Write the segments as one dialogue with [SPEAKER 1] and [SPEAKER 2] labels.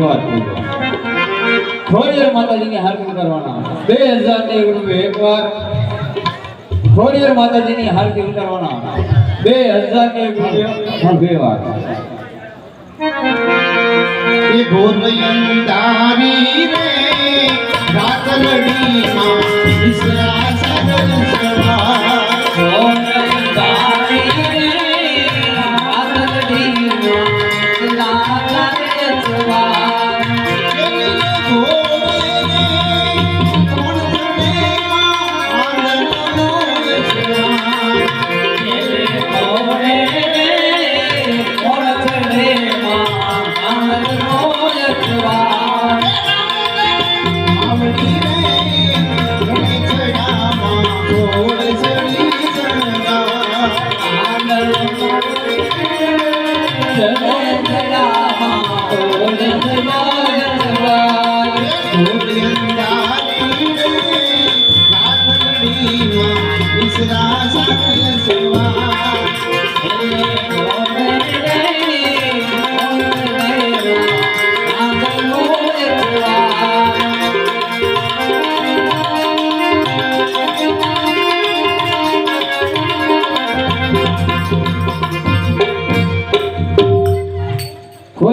[SPEAKER 1] શરૂઆત થઈ જાય ખોડિયાર માતાજીની હારતી કરવાના બે હજાર ને એક રૂપિયા એક વાર ખોડિયાર માતાજીની હારતી ઉતારવાના બે હજાર ને એક રૂપિયા બે વાર
[SPEAKER 2] એ ગોરયંતારી રે રાતલડીમાં ઈસરા સગલ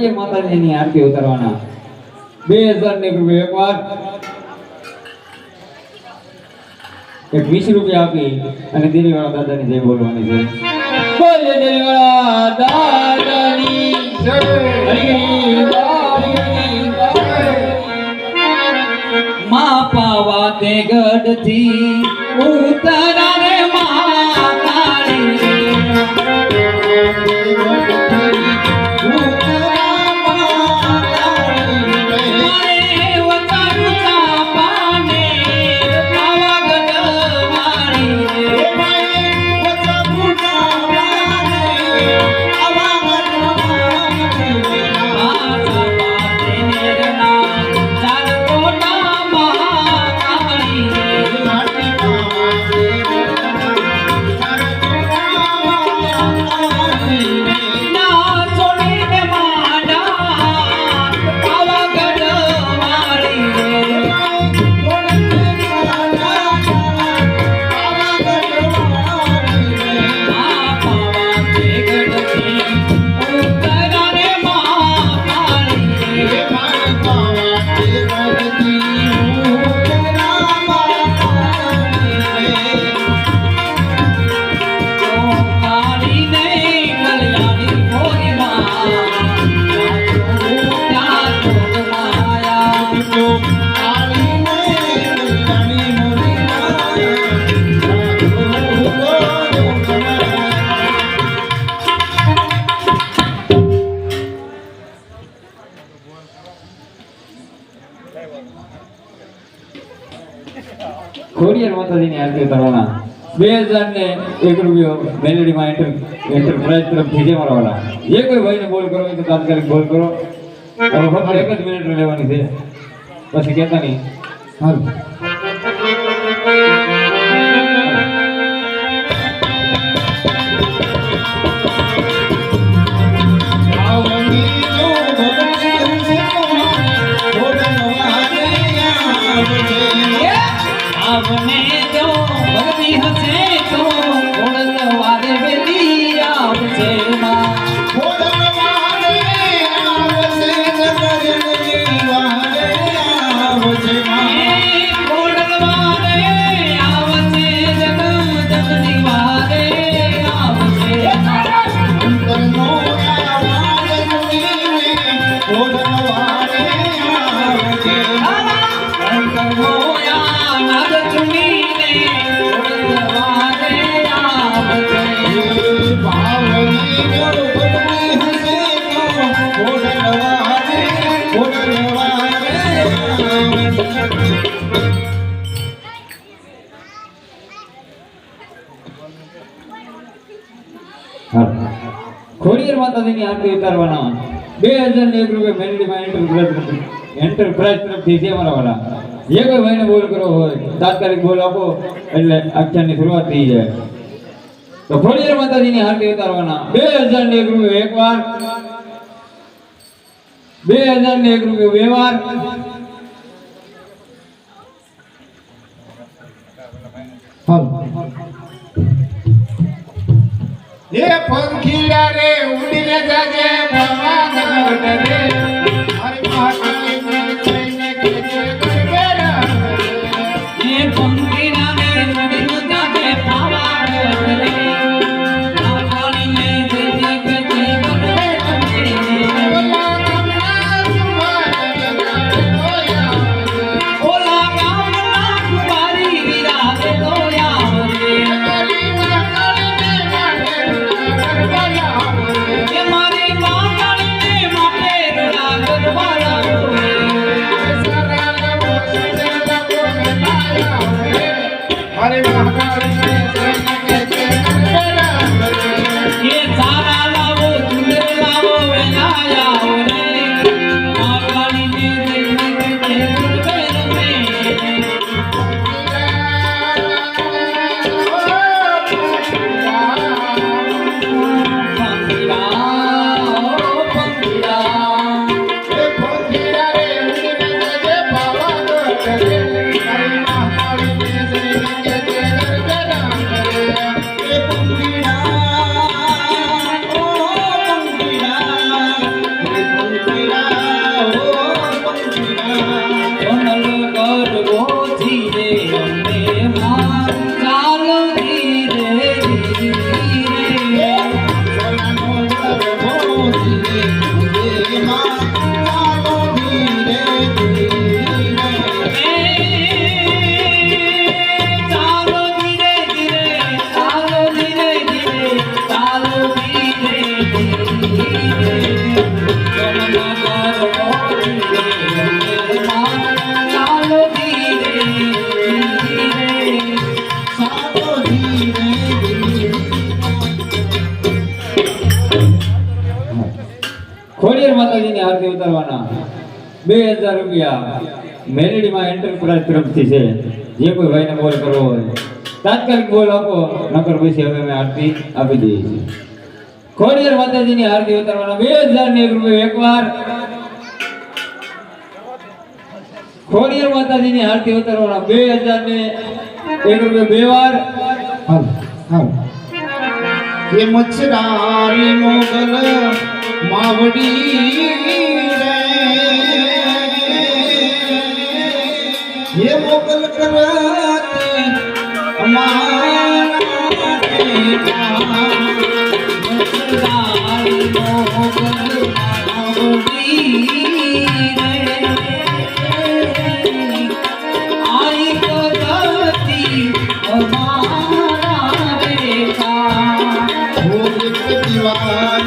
[SPEAKER 1] ખોડિયાર માતાજીની આરતી ઉતારવાના? બે હજાર ને રૂપિયા, એક વાર એક વીસ રૂપિયા આપી અને દિલીવાળા દાદાની જય બોલવાની છે. બોલે તે ગઢથી ઉતરા માતાજીની આરતી કરવાના. બે હજાર ને એક રૂપિયો મેલેડીમાં એન્ટર એન્ટરપ્રાઇઝ તરફથી જે વાળા. જે કોઈ ભાઈને બોલ કરો, એ તો તાત્કાલિક બોલ કરો. એક જ મિનિટ લેવાની છે. પછી કહેતા નહીં. હાલ You. hey. આરતી બે હજાર એક રૂપિયા એન્ટરપ્રાઇઝ તરફથી છે મારા વાળા. જે કોઈ ભાઈને બોલ કરવો હોય, તાત્કાલિક બોલ આપો, એટલે આખ્યાનની શરૂઆત થઈ જાય. તો ખોડિયાર માતાજીની આરતી ઉતારવાના. બે હજાર ને એક રૂપિયા એક વાર
[SPEAKER 2] બે હજાર ને એક રૂપિયો વ્યવહાર.
[SPEAKER 3] હે પંખીડા રે ઉડીને જાજે ભવાનગઢ રે.
[SPEAKER 2] Hare આરતી ઉતારવાના બે હજાર રૂપિયા મેલેડીમાં એન્ટરપ્રાઇઝ તરફથી છે જે કોઈ ભાઈને બોલ કરવો હોય તાત્કાલિક બોલ આપો નકર પછી હવે અમે આરતી આપી દઈએ છીએ ખોડિયાર માતાજીની આરતી ઉતારવાના બે હજાર ને એક રૂપિયા એકવાર ખોડિયાર માતાજીની આરતી ઉતારવાના બે હજાર ને એક રૂપિયા બે વાર
[SPEAKER 1] હાલ હાલ કિમચ
[SPEAKER 2] રારી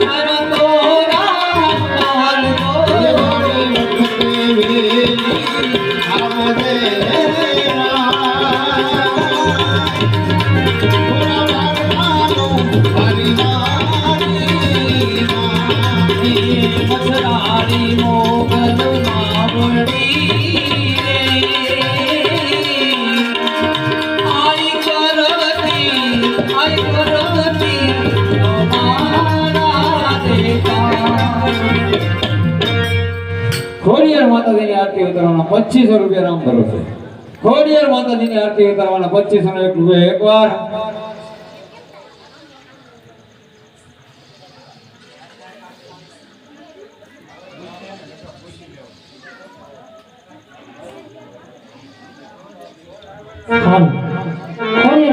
[SPEAKER 2] Yeah. આરતી ઉતારવાના પચીસો રૂપિયા રામ કરો છે ખોડિયાર માતાજીની આરતી ઉતારવાના પચીસો એક રૂપિયા એકવાર.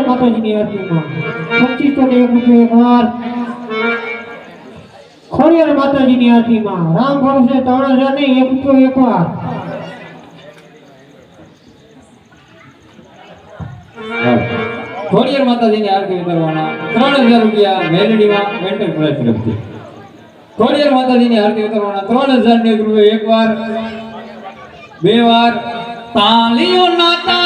[SPEAKER 2] માતાજીની આરતીમાં પચીસો એક રૂપિયો એક વાર ખોડિયાર માતાજીની આરતીમાં રામ ભરોસે ત્રણ હજાર ને એક રૂપિયો
[SPEAKER 4] ખોડિયાર માતાજીની આરતી ઉતારવાના ત્રણ હજાર રૂપિયા મેલડીમાં એન્ટરપ્રાઇઝ તરફથી ખોડિયાર માતાજીની આરતી ઉતારવાના ત્રણ હજાર ને રૂપિયા એક વાર, બે વાર.
[SPEAKER 2] તાલીઓના તાલે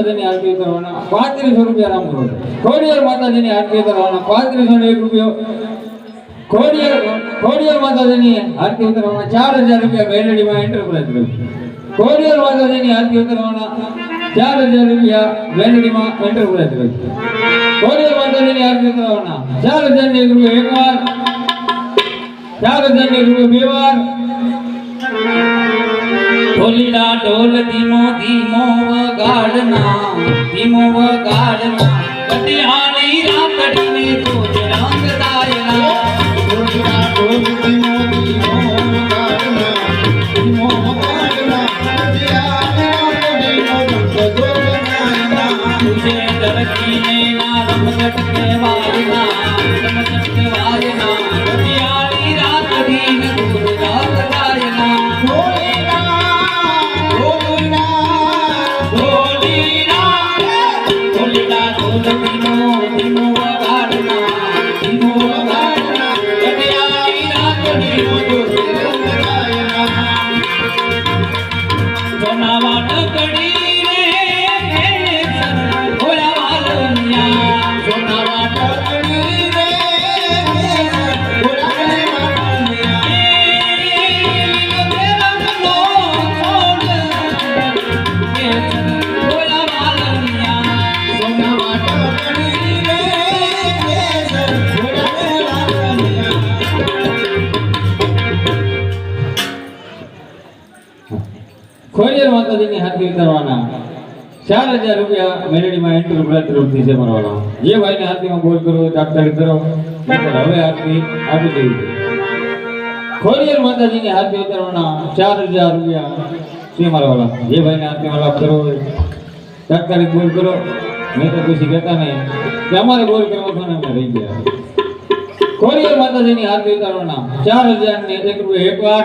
[SPEAKER 4] માતાજીની આરતી ઉતારવાના પાંત્રીસો રૂપિયા રામ ભરોસે ખોડિયાર માતાજીની આરતી ઉતારવાના પાંત્રીસો ને એક રૂપિયો ખોડિયાર ખોડિયાર માતાજીની આરતી ઉતારવાના ચાર હજાર રૂપિયા મેલડીમાં એન્ટરપ્રાઇઝ તરફથી ખોડિયાર માતાજીની આરતી ઉતારવાના ચાર હજાર રૂપિયા મેલડીમાં એન્ટરપ્રાઇઝ તરફથી ખોડિયાર માતાજીની આરતી ઉતારવાના ચાર હજાર ને એક રૂપિયો એક વાર ચાર હજાર ને એક રૂપિયો બે વાર
[SPEAKER 2] ઢોલીલા ઢોલ ધીમો ધીમો વગાડના ધીમો વગાડના. કટિયાની રાતડીને તો રંગ દાયના तुझे
[SPEAKER 4] ખોડિયાર માતાજીની હાથથી ઉતારવાના ચાર હજાર રૂપિયા મેલેડીમાં એન્ટરપ્રાઇઝ તરફથી છે મારવાના જે ભાઈને હાથીમાં બોલ કરો તાત્કાલિક કરો નહીંતર હવે હાથથી આપી દેવી છે ખોડિયાર માતાજીની હાથથી ઉતારવાના ચાર હજાર રૂપિયા છે મારવાના જે ભાઈને હાથીમાં લાભ કરવો હોય તાત્કાલિક બોલ કરો નહીં તો પછી કહેતા નહીં કે અમારે બોલ કરવો છો ને અમે રહી ગયા ખોડિયાર માતાજીની હાથથી ઉતારવાના ચાર હજાર ને એક રૂપિયા એક વાર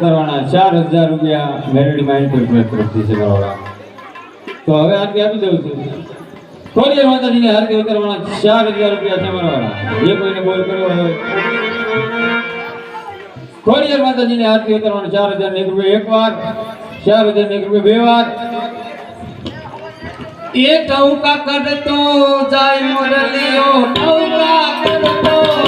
[SPEAKER 4] માતાજીની હાથથી ઉતારવાના ચાર હજાર રૂપિયા મેલેડીમાં એન્ટરપ્રાઇઝ તરફથી છે મારવાના તો હવે આરતી આપી દઉં છું ખોડિયાર માતાજીને હારતી ઉતરવાના ચાર હજાર રૂપિયા છે મારવાના જે કોઈને બોલ કરવો હોય ખોડિયાર માતાજીને આરતી ઉતરવાના ચાર હજાર એક રૂપિયા એક વાર ચાર હજાર એક રૂપિયા બે વાર
[SPEAKER 2] એ ટૌકા કરતો જાય મોરલીઓ ટૌકા કરતો